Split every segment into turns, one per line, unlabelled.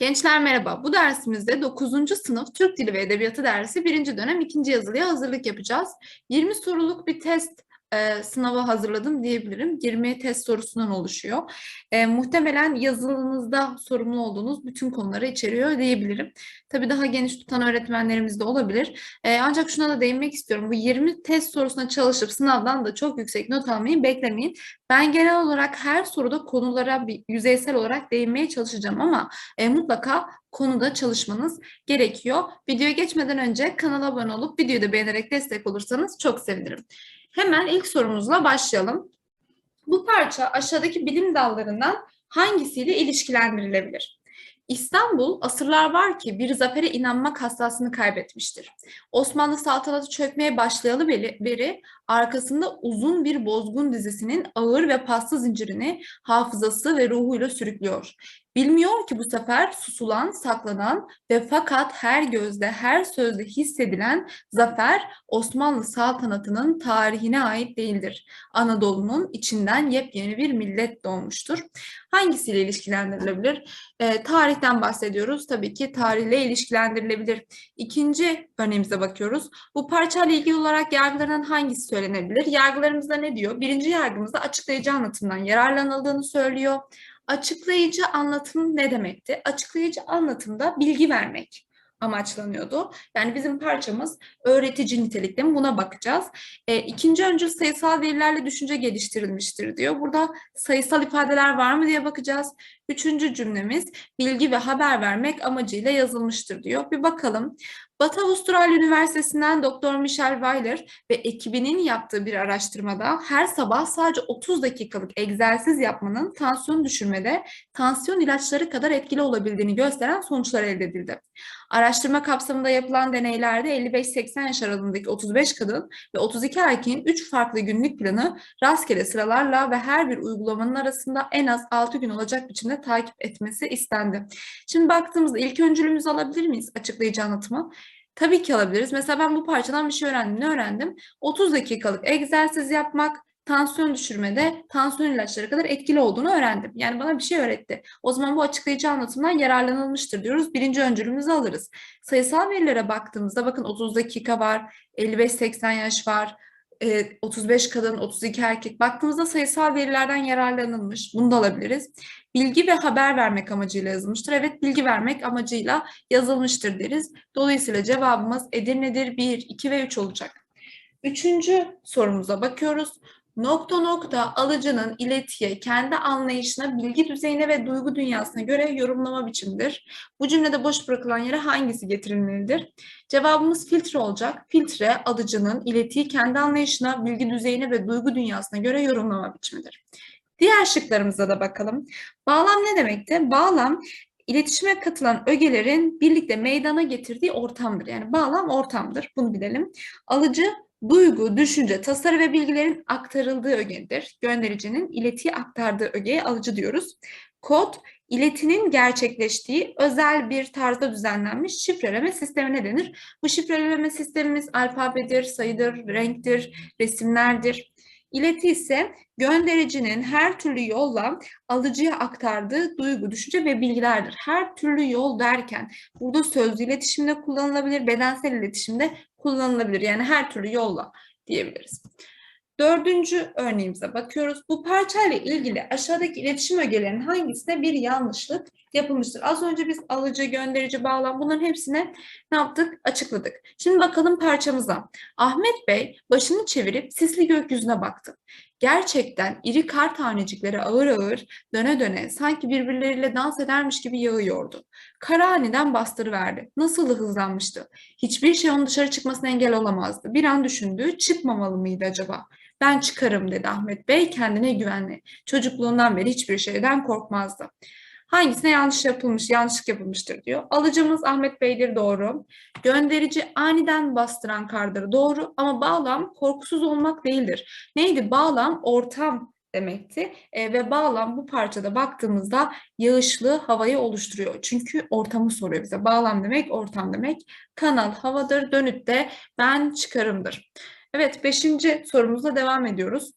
Gençler merhaba. Bu dersimizde 9. sınıf Türk Dili ve Edebiyatı dersi 1. dönem 2. yazılıya hazırlık yapacağız. 20 soruluk bir test e, sınava hazırladım diyebilirim. 20 test sorusundan oluşuyor. E, muhtemelen yazılınızda sorumlu olduğunuz bütün konuları içeriyor diyebilirim. Tabii daha geniş tutan öğretmenlerimiz de olabilir. E, ancak şuna da değinmek istiyorum. Bu 20 test sorusuna çalışıp sınavdan da çok yüksek not almayı beklemeyin. Ben genel olarak her soruda konulara bir yüzeysel olarak değinmeye çalışacağım ama e, mutlaka konuda çalışmanız gerekiyor. Videoya geçmeden önce kanala abone olup videoyu da beğenerek destek olursanız çok sevinirim. Hemen ilk sorumuzla başlayalım. Bu parça aşağıdaki bilim dallarından hangisiyle ilişkilendirilebilir? İstanbul asırlar var ki bir zafere inanmak hassasını kaybetmiştir. Osmanlı saltanatı çökmeye başlayalı beri, beri arkasında uzun bir bozgun dizisinin ağır ve paslı zincirini hafızası ve ruhuyla sürüklüyor. Bilmiyor ki bu sefer susulan, saklanan ve fakat her gözde, her sözde hissedilen zafer Osmanlı saltanatının tarihine ait değildir. Anadolu'nun içinden yepyeni bir millet doğmuştur. Hangisiyle ilişkilendirilebilir? E, tarihten bahsediyoruz. Tabii ki tarihle ilişkilendirilebilir. İkinci örneğimize bakıyoruz. Bu parçayla ilgili olarak yargılanan hangisi söylenebilir? Yargılarımızda ne diyor? Birinci yargımızda açıklayıcı anlatımdan yararlanıldığını söylüyor. Açıklayıcı anlatım ne demekti? Açıklayıcı anlatımda bilgi vermek amaçlanıyordu. Yani bizim parçamız öğretici nitelikte mi buna bakacağız. E, ikinci öncül sayısal verilerle düşünce geliştirilmiştir diyor. Burada sayısal ifadeler var mı diye bakacağız. Üçüncü cümlemiz bilgi ve haber vermek amacıyla yazılmıştır diyor. Bir bakalım. Batı Avustralya Üniversitesi'nden Dr. Michel Weiler ve ekibinin yaptığı bir araştırmada her sabah sadece 30 dakikalık egzersiz yapmanın tansiyon düşürmede tansiyon ilaçları kadar etkili olabildiğini gösteren sonuçlar elde edildi. Araştırma kapsamında yapılan deneylerde 55-80 yaş aralığındaki 35 kadın ve 32 erkeğin 3 farklı günlük planı rastgele sıralarla ve her bir uygulamanın arasında en az 6 gün olacak biçimde takip etmesi istendi. Şimdi baktığımızda ilk öncülümüzü alabilir miyiz açıklayıcı anlatımı? Tabii ki alabiliriz. Mesela ben bu parçadan bir şey öğrendim. Ne öğrendim? 30 dakikalık egzersiz yapmak, tansiyon düşürmede tansiyon ilaçları kadar etkili olduğunu öğrendim. Yani bana bir şey öğretti. O zaman bu açıklayıcı anlatımdan yararlanılmıştır diyoruz. Birinci öncülümüzü alırız. Sayısal verilere baktığımızda bakın 30 dakika var, 55-80 yaş var, 35 kadın, 32 erkek. Baktığımızda sayısal verilerden yararlanılmış. Bunu da alabiliriz. Bilgi ve haber vermek amacıyla yazılmıştır. Evet bilgi vermek amacıyla yazılmıştır deriz. Dolayısıyla cevabımız Edirne'dir 1, 2 ve 3 olacak. Üçüncü sorumuza bakıyoruz. Nokta nokta alıcının iletiye, kendi anlayışına, bilgi düzeyine ve duygu dünyasına göre yorumlama biçimidir. Bu cümlede boş bırakılan yere hangisi getirilmelidir? Cevabımız filtre olacak. Filtre alıcının iletiyi kendi anlayışına, bilgi düzeyine ve duygu dünyasına göre yorumlama biçimidir. Diğer şıklarımıza da bakalım. Bağlam ne demekti? Bağlam iletişime katılan ögelerin birlikte meydana getirdiği ortamdır. Yani bağlam ortamdır. Bunu bilelim. Alıcı Duygu, düşünce, tasarı ve bilgilerin aktarıldığı ögedir. Göndericinin iletiye aktardığı ögeye alıcı diyoruz. Kod, iletinin gerçekleştiği özel bir tarzda düzenlenmiş şifreleme sistemine denir. Bu şifreleme sistemimiz alfabedir, sayıdır, renktir, resimlerdir. İleti ise göndericinin her türlü yolla alıcıya aktardığı duygu, düşünce ve bilgilerdir. Her türlü yol derken burada sözlü iletişimde kullanılabilir, bedensel iletişimde kullanılabilir. Yani her türlü yolla diyebiliriz. Dördüncü örneğimize bakıyoruz. Bu parçayla ilgili aşağıdaki iletişim ögelerinin hangisinde bir yanlışlık yapılmıştır? Az önce biz alıcı, gönderici, bağlam bunların hepsine ne yaptık? Açıkladık. Şimdi bakalım parçamıza. Ahmet Bey başını çevirip sisli gökyüzüne baktı. Gerçekten iri kar tanecikleri ağır ağır döne döne sanki birbirleriyle dans edermiş gibi yağıyordu. Kara aniden bastırıverdi. Nasıl hızlanmıştı. Hiçbir şey onun dışarı çıkmasına engel olamazdı. Bir an düşündü, çıkmamalı mıydı acaba? Ben çıkarım dedi Ahmet Bey kendine güvenli. Çocukluğundan beri hiçbir şeyden korkmazdı. Hangisine yanlış yapılmış, yanlışlık yapılmıştır diyor. Alıcımız Ahmet Bey'dir doğru. Gönderici aniden bastıran kardır doğru ama bağlam korkusuz olmak değildir. Neydi? Bağlam ortam demekti e, ve bağlam bu parçada baktığımızda yağışlı havayı oluşturuyor. Çünkü ortamı soruyor bize. Bağlam demek ortam demek. Kanal havadır, dönüt de ben çıkarımdır. Evet, beşinci sorumuzla devam ediyoruz.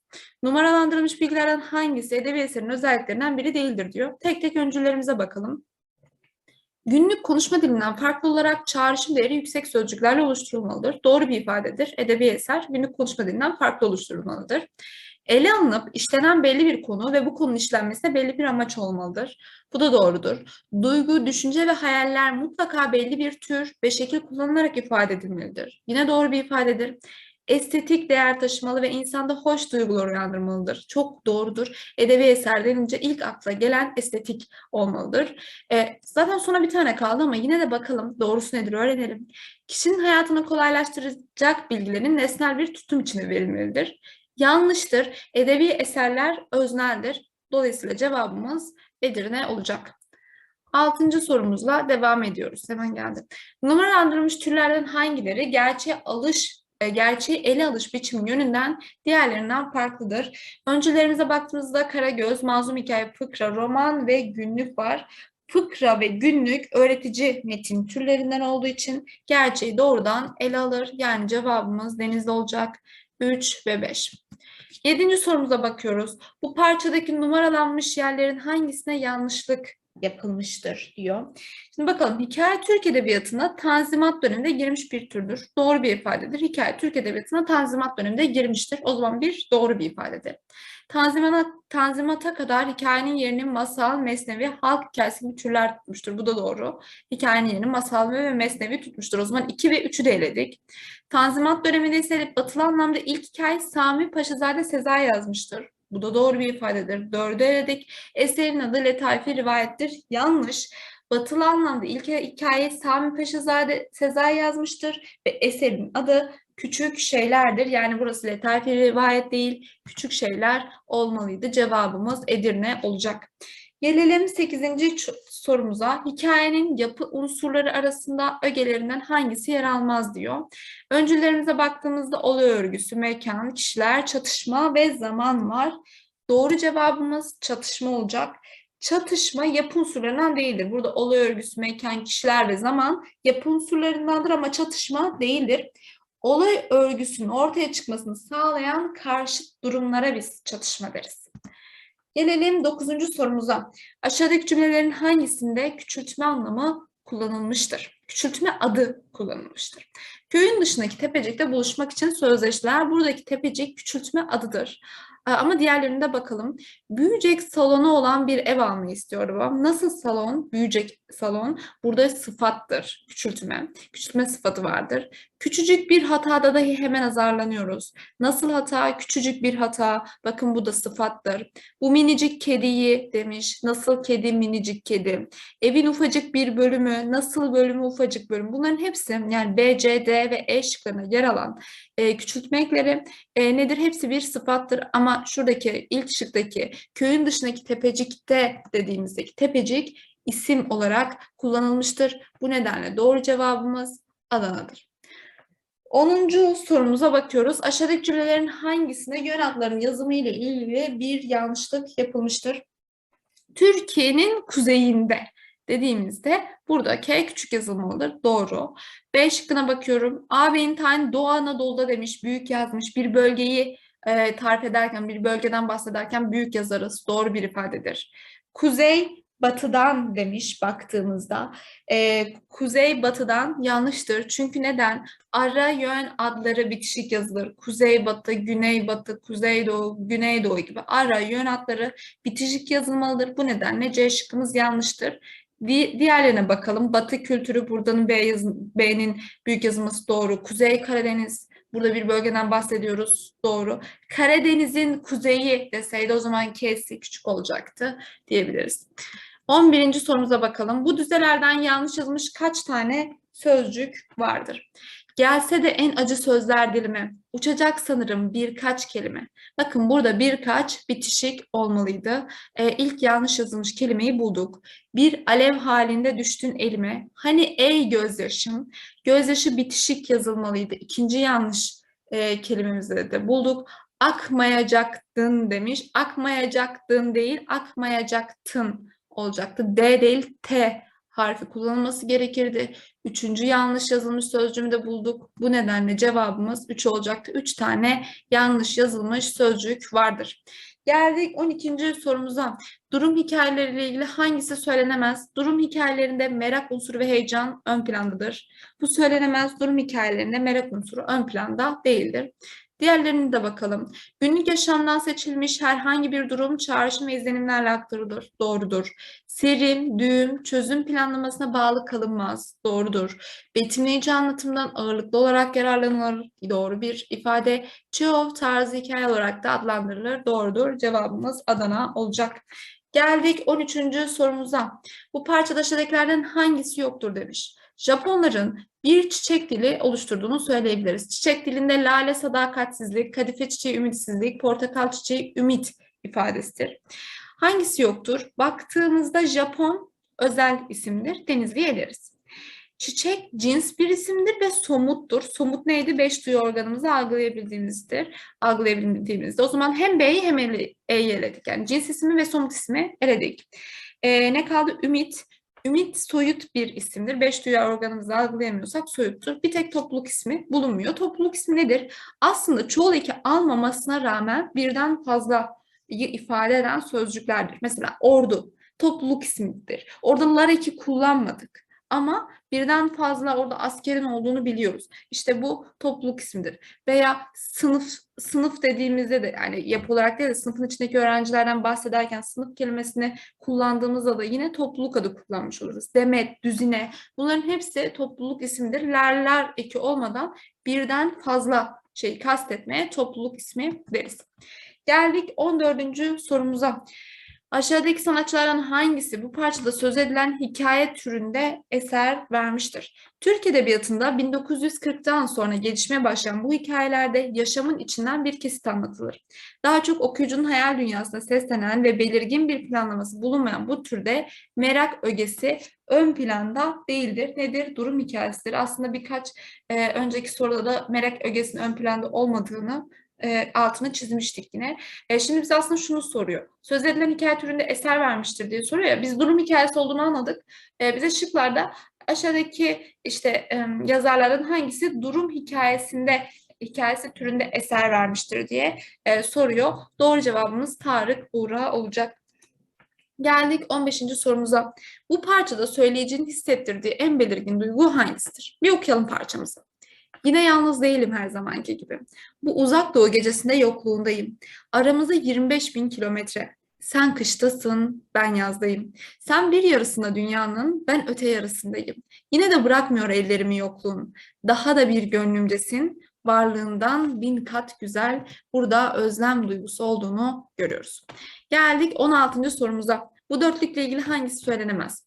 Numaralandırılmış bilgilerden hangisi edebi eserin özelliklerinden biri değildir diyor. Tek tek öncülerimize bakalım. Günlük konuşma dilinden farklı olarak çağrışım değeri yüksek sözcüklerle oluşturulmalıdır. Doğru bir ifadedir. Edebi eser günlük konuşma dilinden farklı oluşturulmalıdır. Ele alınıp işlenen belli bir konu ve bu konunun işlenmesine belli bir amaç olmalıdır. Bu da doğrudur. Duygu, düşünce ve hayaller mutlaka belli bir tür ve şekil kullanılarak ifade edilmelidir. Yine doğru bir ifadedir estetik değer taşımalı ve insanda hoş duygular uyandırmalıdır. Çok doğrudur. Edebi eser denince ilk akla gelen estetik olmalıdır. E, zaten sona bir tane kaldı ama yine de bakalım doğrusu nedir öğrenelim. Kişinin hayatını kolaylaştıracak bilgilerin nesnel bir tutum içine verilmelidir. Yanlıştır. Edebi eserler özneldir. Dolayısıyla cevabımız Edirne olacak. Altıncı sorumuzla devam ediyoruz. Hemen geldim. Numaralandırılmış türlerden hangileri gerçeğe alış gerçeği ele alış biçimi yönünden diğerlerinden farklıdır. Öncülerimize baktığımızda Karagöz, Mazlum Hikaye, Fıkra, Roman ve Günlük var. Fıkra ve günlük öğretici metin türlerinden olduğu için gerçeği doğrudan ele alır. Yani cevabımız denizde olacak 3 ve 5. Yedinci sorumuza bakıyoruz. Bu parçadaki numaralanmış yerlerin hangisine yanlışlık yapılmıştır diyor. Şimdi bakalım hikaye Türk Edebiyatı'na Tanzimat döneminde girmiş bir türdür. Doğru bir ifadedir. Hikaye Türk Edebiyatı'na Tanzimat döneminde girmiştir. O zaman bir doğru bir ifadedir. Tanzimata, tanzimata kadar hikayenin yerini masal, mesnevi, halk hikayesi gibi türler tutmuştur. Bu da doğru. Hikayenin yerini masal ve mesnevi tutmuştur. O zaman 2 ve 3'ü de eledik. Tanzimat döneminde ise batılı anlamda ilk hikaye Sami Paşazade Sezai yazmıştır. Bu da doğru bir ifadedir. Dördü eledik. Eserin adı Letaifi Rivayettir. Yanlış. Batılı anlamda ilk hikaye Sami Paşazade Sezai yazmıştır ve eserin adı Küçük Şeylerdir. Yani burası Letaifi Rivayet değil, Küçük Şeyler olmalıydı. Cevabımız Edirne olacak. Gelelim 8. sorumuza. Hikayenin yapı unsurları arasında ögelerinden hangisi yer almaz diyor. Öncülerimize baktığımızda olay örgüsü, mekan, kişiler, çatışma ve zaman var. Doğru cevabımız çatışma olacak. Çatışma yapı unsurlarından değildir. Burada olay örgüsü, mekan, kişiler ve zaman yapı unsurlarındandır ama çatışma değildir. Olay örgüsünün ortaya çıkmasını sağlayan karşıt durumlara biz çatışma deriz. Gelelim dokuzuncu sorumuza. Aşağıdaki cümlelerin hangisinde küçültme anlamı kullanılmıştır? Küçültme adı kullanılmıştır. Köyün dışındaki tepecikte buluşmak için sözleştiler. Buradaki tepecik küçültme adıdır. Ama diğerlerinde bakalım. Büyüyecek salonu olan bir ev almayı istiyor babam. Nasıl salon? Büyüyecek salon. Burada sıfattır. Küçültme. Küçültme sıfatı vardır. Küçücük bir hatada dahi hemen azarlanıyoruz. Nasıl hata? Küçücük bir hata. Bakın bu da sıfattır. Bu minicik kediyi demiş. Nasıl kedi? Minicik kedi. Evin ufacık bir bölümü. Nasıl bölümü? Ufacık bölüm. Bunların hepsi yani B, C, D ve E şıklarına yer alan e, küçültme ekleri e, nedir? Hepsi bir sıfattır ama şuradaki ilk şıktaki köyün dışındaki tepecikte dediğimizdeki tepecik isim olarak kullanılmıştır. Bu nedenle doğru cevabımız Adana'dır. 10. sorumuza bakıyoruz. Aşağıdaki cümlelerin hangisinde yön adlarının yazımı ile ilgili bir yanlışlık yapılmıştır? Türkiye'nin kuzeyinde dediğimizde burada K küçük yazılmalıdır. Doğru. B şıkkına bakıyorum. A ve intihal Doğu Anadolu'da demiş, büyük yazmış. Bir bölgeyi e, tarif ederken, bir bölgeden bahsederken büyük yazarız. Doğru bir ifadedir. Kuzey batıdan demiş baktığımızda. E, kuzey batıdan yanlıştır. Çünkü neden? Ara yön adları bitişik yazılır. Kuzey batı, güney batı, kuzey doğu, güney doğu gibi ara yön adları bitişik yazılmalıdır. Bu nedenle C şıkkımız yanlıştır. Diğerlerine bakalım. Batı kültürü buradan B yazın, B'nin büyük yazılması doğru. Kuzey Karadeniz burada bir bölgeden bahsediyoruz. Doğru. Karadeniz'in kuzeyi deseydi o zaman K'si küçük olacaktı diyebiliriz. 11. sorumuza bakalım. Bu düzelerden yanlış yazılmış kaç tane sözcük vardır? Gelse de en acı sözler dilime. Uçacak sanırım birkaç kelime. Bakın burada birkaç bitişik olmalıydı. Ee, ilk yanlış yazılmış kelimeyi bulduk. Bir alev halinde düştün elime. Hani ey gözyaşım. Gözyaşı bitişik yazılmalıydı. İkinci yanlış e, kelimemizde de bulduk. Akmayacaktın demiş. Akmayacaktın değil, akmayacaktın olacaktı. D değil, T harfi kullanılması gerekirdi. Üçüncü yanlış yazılmış sözcüğümü de bulduk. Bu nedenle cevabımız 3 olacaktı. 3 tane yanlış yazılmış sözcük vardır. Geldik 12. sorumuza. Durum hikayeleriyle ilgili hangisi söylenemez? Durum hikayelerinde merak unsuru ve heyecan ön plandadır. Bu söylenemez. Durum hikayelerinde merak unsuru ön planda değildir. Diğerlerine de bakalım. Günlük yaşamdan seçilmiş herhangi bir durum çağrışım ve izlenimlerle aktarılır. Doğrudur. Serim, düğüm, çözüm planlamasına bağlı kalınmaz. Doğrudur. Betimleyici anlatımdan ağırlıklı olarak yararlanılır. Doğru bir ifade. Çehov tarzı hikaye olarak da adlandırılır. Doğrudur. Cevabımız Adana olacak. Geldik 13. sorumuza. Bu parçada aşağıdakilerden hangisi yoktur demiş. Japonların bir çiçek dili oluşturduğunu söyleyebiliriz. Çiçek dilinde lale sadakatsizlik, kadife çiçeği ümitsizlik, portakal çiçeği ümit ifadesidir. Hangisi yoktur? Baktığımızda Japon özel isimdir. Denizli'ye deriz. Çiçek cins bir isimdir ve somuttur. Somut neydi? Beş duyu organımızı algılayabildiğimizdir. Algılayabildiğimizde. O zaman hem B'yi hem E'yi eledik. Yani cins ismi ve somut ismi eledik. Ee, ne kaldı? Ümit. Ümit soyut bir isimdir. Beş duyu organımızı algılayamıyorsak soyuttur. Bir tek topluluk ismi bulunmuyor. Topluluk ismi nedir? Aslında çoğul eki almamasına rağmen birden fazla ifade eden sözcüklerdir. Mesela ordu topluluk ismidir. Orada lar eki kullanmadık. Ama birden fazla orada askerin olduğunu biliyoruz. İşte bu topluluk ismidir. Veya sınıf sınıf dediğimizde de yani yapı olarak değil de sınıfın içindeki öğrencilerden bahsederken sınıf kelimesini kullandığımızda da yine topluluk adı kullanmış oluruz. Demet, düzine bunların hepsi topluluk isimdir. Lerler eki olmadan birden fazla şey kastetmeye topluluk ismi deriz. Geldik 14. sorumuza. Aşağıdaki sanatçılardan hangisi bu parçada söz edilen hikaye türünde eser vermiştir? Türk Edebiyatı'nda 1940'tan sonra gelişmeye başlayan bu hikayelerde yaşamın içinden bir kesit anlatılır. Daha çok okuyucunun hayal dünyasına seslenen ve belirgin bir planlaması bulunmayan bu türde merak ögesi ön planda değildir. Nedir? Durum hikayesidir. Aslında birkaç e, önceki soruda da merak ögesinin ön planda olmadığını e, altını çizmiştik yine. E, şimdi bize aslında şunu soruyor. Söz edilen hikaye türünde eser vermiştir diye soruyor ya. Biz durum hikayesi olduğunu anladık. E, bize şıklarda aşağıdaki işte e, yazarların hangisi durum hikayesinde hikayesi türünde eser vermiştir diye e, soruyor. Doğru cevabımız Tarık Uğra olacak. Geldik 15. sorumuza. Bu parçada söyleyicinin hissettirdiği en belirgin duygu hangisidir? Bir okuyalım parçamızı. Yine yalnız değilim her zamanki gibi. Bu uzak doğu gecesinde yokluğundayım. Aramızda 25 bin kilometre. Sen kıştasın, ben yazdayım. Sen bir yarısında dünyanın, ben öte yarısındayım. Yine de bırakmıyor ellerimi yokluğun. Daha da bir gönlümdesin, varlığından bin kat güzel. Burada özlem duygusu olduğunu görüyoruz. Geldik 16. sorumuza. Bu dörtlükle ilgili hangisi söylenemez?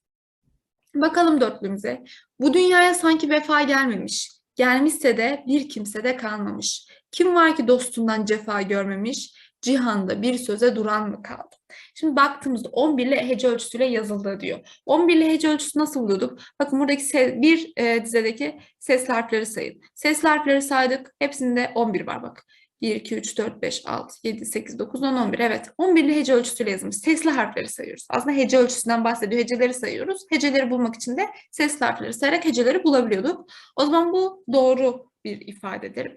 Bakalım dörtlüğümüze. Bu dünyaya sanki vefa gelmemiş. Gelmişse de bir kimse de kalmamış. Kim var ki dostundan cefa görmemiş? Cihanda bir söze duran mı kaldı? Şimdi baktığımızda 11 ile hece ölçüsüyle yazıldı diyor. 11 ile hece ölçüsü nasıl buluyorduk? Bakın buradaki bir e, dizedeki ses harfleri sayın. Ses harfleri saydık. Hepsinde 11 var bak. 1, 2, 3, 4, 5, 6, 7, 8, 9, 10, 11. Evet. 11'li hece ölçüsüyle yazılmış. Sesli harfleri sayıyoruz. Aslında hece ölçüsünden bahsediyor. Heceleri sayıyoruz. Heceleri bulmak için de sesli harfleri sayarak heceleri bulabiliyorduk. O zaman bu doğru bir ifadedir.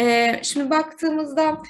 Ee, şimdi baktığımızda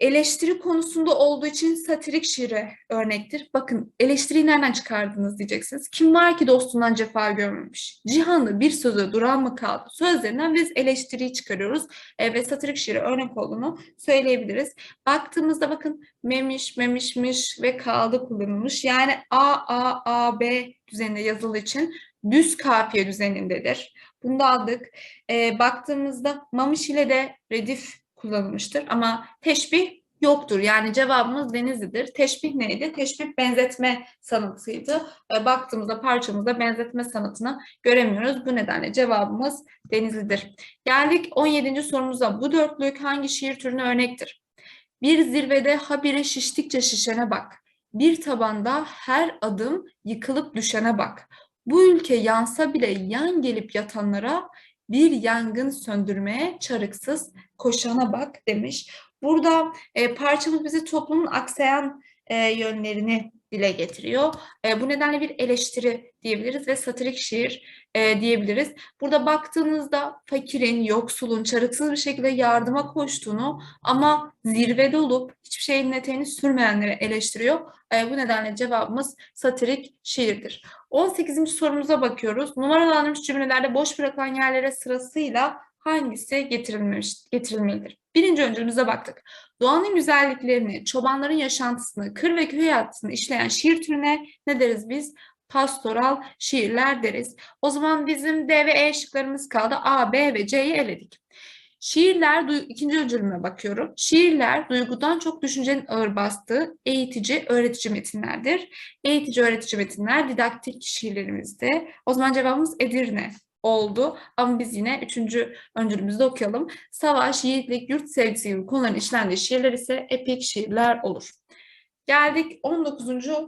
eleştiri konusunda olduğu için satirik şiire örnektir. Bakın eleştiriyi nereden çıkardınız diyeceksiniz. Kim var ki dostundan cefa görmemiş? Cihanlı bir söze duran mı kaldı? Sözlerinden biz eleştiriyi çıkarıyoruz e, ve satirik şiire örnek olduğunu söyleyebiliriz. Baktığımızda bakın memiş, memişmiş ve kaldı kullanılmış. Yani A, A, A, B düzeninde yazılı için düz kafiye düzenindedir. Bunu da aldık. E, baktığımızda mamış ile de redif kullanılmıştır ama teşbih yoktur. Yani cevabımız Denizli'dir. Teşbih neydi? Teşbih benzetme sanatıydı. E, baktığımızda parçamızda benzetme sanatını göremiyoruz. Bu nedenle cevabımız Denizli'dir. Geldik 17. sorumuza. Bu dörtlük hangi şiir türüne örnektir? Bir zirvede habire şiştikçe şişene bak. Bir tabanda her adım yıkılıp düşene bak. Bu ülke yansa bile yan gelip yatanlara bir yangın söndürmeye çarıksız koşana bak demiş. Burada e, parçamız bize toplumun aksayan e, yönlerini dile getiriyor. E, bu nedenle bir eleştiri diyebiliriz ve satirik şiir e, diyebiliriz. Burada baktığınızda fakirin, yoksulun çarıksız bir şekilde yardıma koştuğunu ama zirvede olup hiçbir şeyin eteğini sürmeyenleri eleştiriyor. E, bu nedenle cevabımız satirik şiirdir. 18. sorumuza bakıyoruz. Numaralandırılmış cümlelerde boş bırakılan yerlere sırasıyla hangisi getirilmiş, getirilmelidir? Birinci öncülümüze baktık. Doğanın güzelliklerini, çobanların yaşantısını, kır ve köy hayatını işleyen şiir türüne ne deriz biz? Pastoral şiirler deriz. O zaman bizim D ve E şıklarımız kaldı. A, B ve C'yi eledik. Şiirler, ikinci öncülüme bakıyorum. Şiirler duygudan çok düşüncenin ağır bastığı eğitici, öğretici metinlerdir. Eğitici, öğretici metinler didaktik şiirlerimizde. O zaman cevabımız Edirne oldu. Ama biz yine üçüncü öncülümüzde okuyalım. Savaş, yiğitlik, yurt sevgisi gibi konuların işlendiği şiirler ise epik şiirler olur. Geldik 19.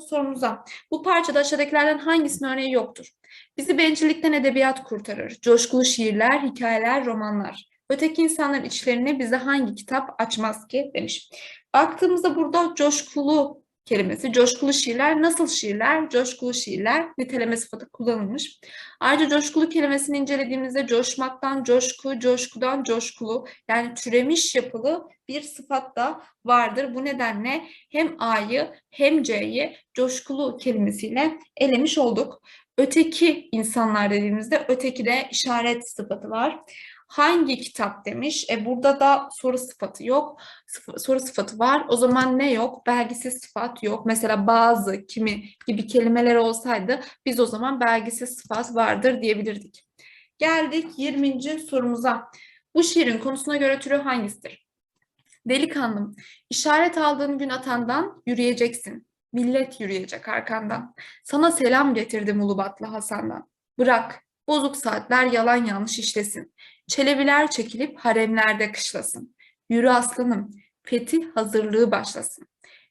sorumuza. Bu parçada aşağıdakilerden hangisinin örneği yoktur? Bizi bencillikten edebiyat kurtarır. Coşkulu şiirler, hikayeler, romanlar. Öteki insanların içlerini bize hangi kitap açmaz ki demiş. Baktığımızda burada coşkulu kelimesi, coşkulu şiirler nasıl şiirler? Coşkulu şiirler niteleme sıfatı kullanılmış. Ayrıca coşkulu kelimesini incelediğimizde coşmaktan coşku, coşkudan coşkulu yani türemiş yapılı bir sıfat da vardır. Bu nedenle hem A'yı hem C'yi coşkulu kelimesiyle elemiş olduk. Öteki insanlar dediğimizde öteki de işaret sıfatı var. Hangi kitap demiş? E burada da soru sıfatı yok. Sıf- soru sıfatı var. O zaman ne yok? Belgisiz sıfat yok. Mesela bazı, kimi gibi kelimeler olsaydı biz o zaman belgisiz sıfat vardır diyebilirdik. Geldik 20. sorumuza. Bu şiirin konusuna göre türü hangisidir? Delikanlım, işaret aldığın gün atandan yürüyeceksin. Millet yürüyecek arkandan. Sana selam getirdim Ulubatlı Hasan'dan. Bırak, bozuk saatler yalan yanlış işlesin. Çelebiler çekilip haremlerde kışlasın. Yürü aslanım, fetih hazırlığı başlasın.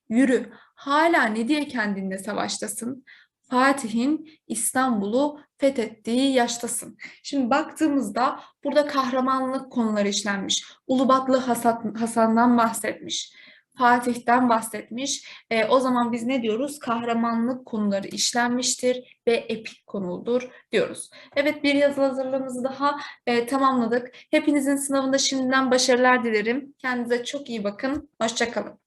Yürü, hala ne diye kendinle savaştasın? Fatih'in İstanbul'u fethettiği yaştasın. Şimdi baktığımızda burada kahramanlık konuları işlenmiş. Ulubatlı Hasan, Hasan'dan bahsetmiş. Fatih'ten bahsetmiş. E, o zaman biz ne diyoruz? Kahramanlık konuları işlenmiştir ve epik konuldur diyoruz. Evet bir yazılı hazırlığımızı daha e, tamamladık. Hepinizin sınavında şimdiden başarılar dilerim. Kendinize çok iyi bakın. Hoşçakalın.